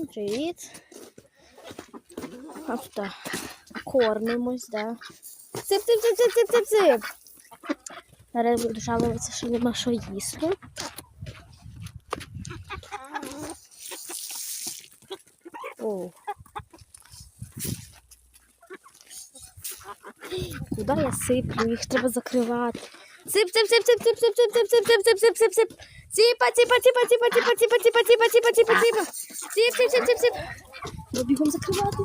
Привіт. Авто. Кормимось, да. Цып, цып, цып, цып, цып, цып, цып. Зараз буду жалуватися, що нема що їсти. О. Куди я сиплю? Їх треба закривати. Цып, цып, цып, цып, цып, цып, цып, цып, цып, цып, цып, цып, цып. Ціпа, ціпа, ціпа, ціпа, ціпа, ціпа, ціпа, ціпа, ціпа, ціпа, ціпа. Ціп, ціп, ціп, ціп, ціп. Ну, бігом закривати.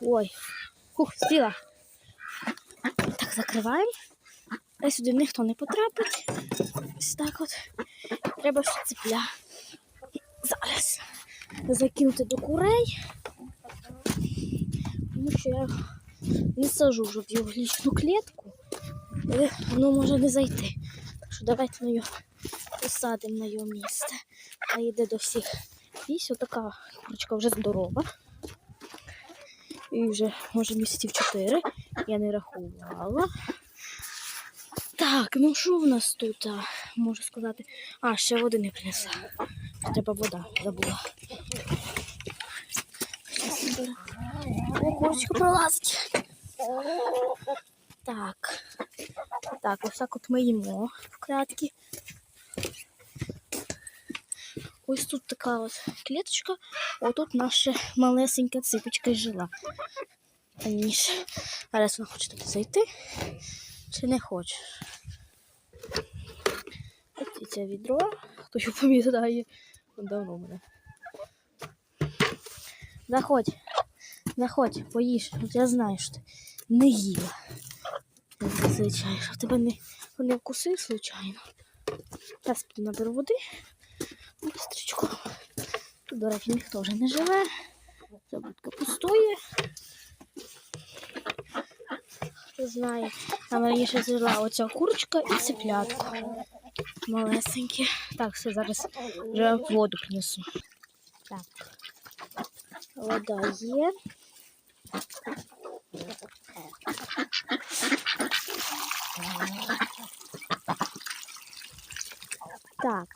Ой. Хух, спіла. Так, закриваємо. А сюди ніхто не потрапить. Ось так от. Треба ще цепля. Зараз закинути до курей. Тому що я не сажу вже в його лічну клітку. Але воно може не зайти. Що давайте ми його посадимо на його місце. А йде до всіх. Ось така курочка вже здорова. І вже може місяців 4. Я не рахувала. Так, ну що в нас тут? а, Можу сказати. А, ще води не принесла. Треба вода, забула. О, курочка пролазить. Так. Так, ось так от ми їмо вкратки. Ось тут така от клеточка, отут наша малесенька ципочка жила. Раніше. Зараз вона хоче туди зайти. Чи не хоче? Ось це відро. Хто його пам'ятає, давно мене. Заходь. Заходь, поїж. Я знаю, що ти не їла. Зазвичай, щоб тебе не, не вкусив, случайно. Зараз піду наберу води. Бистрічку. Тут, до речі, ніхто вже не живе. Ця будка пустує. Хто знає, там раніше жила оця курочка і цеплятко. Малесенькі. Так, все, зараз вже воду принесу. Так. Вода є. Так.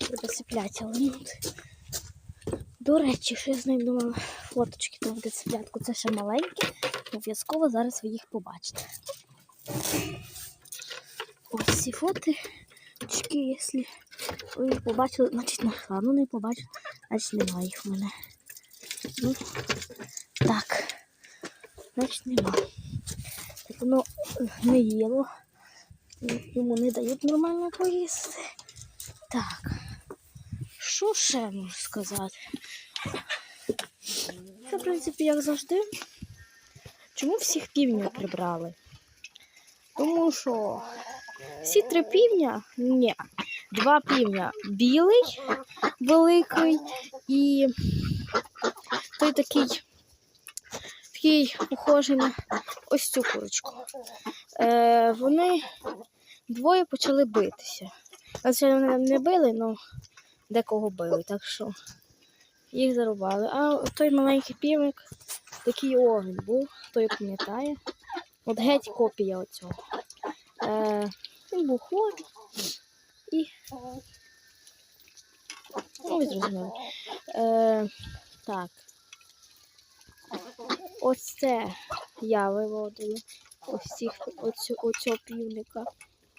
Треба цеплятися линути. До речі, що я з нею думала, фоточки там де цеплятку, це ще маленькі. Обов'язково зараз ви їх побачите. Ось ці фоточки, якщо ви їх побачили, значить знайшла. Ну не побачили, значить немає їх в мене. Ну, так. Значить нема. Так воно не їло. Йому не дають нормально поїсти. Так. Що ще можу сказати? Це, в принципі, як завжди. Чому всіх півнів прибрали? Тому що всі три півня, ні, два півня білий, великий і той такий, такий похожий на ось цю курочку. Е, вони двоє почали битися. Звичайно, вони не били, але декого били, так що їх зарубали. А той маленький півник, такий огонь був, його пам'ятає. От геть копія оцього. Е, він був хворий і. Ну, ви зрозуміли. Е, так. Ось це я виводила. Ось оцього півника.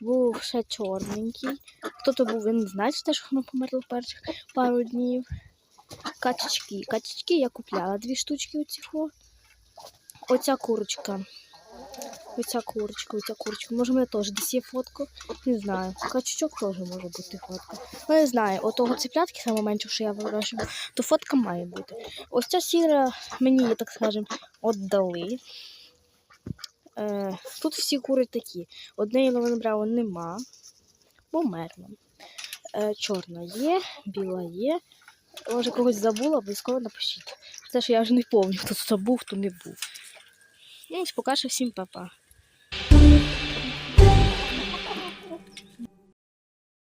Був ще чорненький. Хто то був, не знаєте, теж воно померло перших пару днів. Качечки. Качечки я купляла дві штучки оцих. Оця курочка. Оця курочка, оця курочка. Може, в мене теж десь є фотка. Не знаю. Качечок теж може бути фотка. Ну, не знаю, отого цеплятки саме менше, що я вирощую, то фотка має бути. Ось ця сіра мені, так скажемо, віддали. Е, тут всі кури такі. Однієї новини нема. Померла. Е, чорна є, біла є. Може когось забула, обов'язково напишіть. Те, що я вже не пам'ятаю, хто тут був, хто не був. Ну, ось поки всім па-па.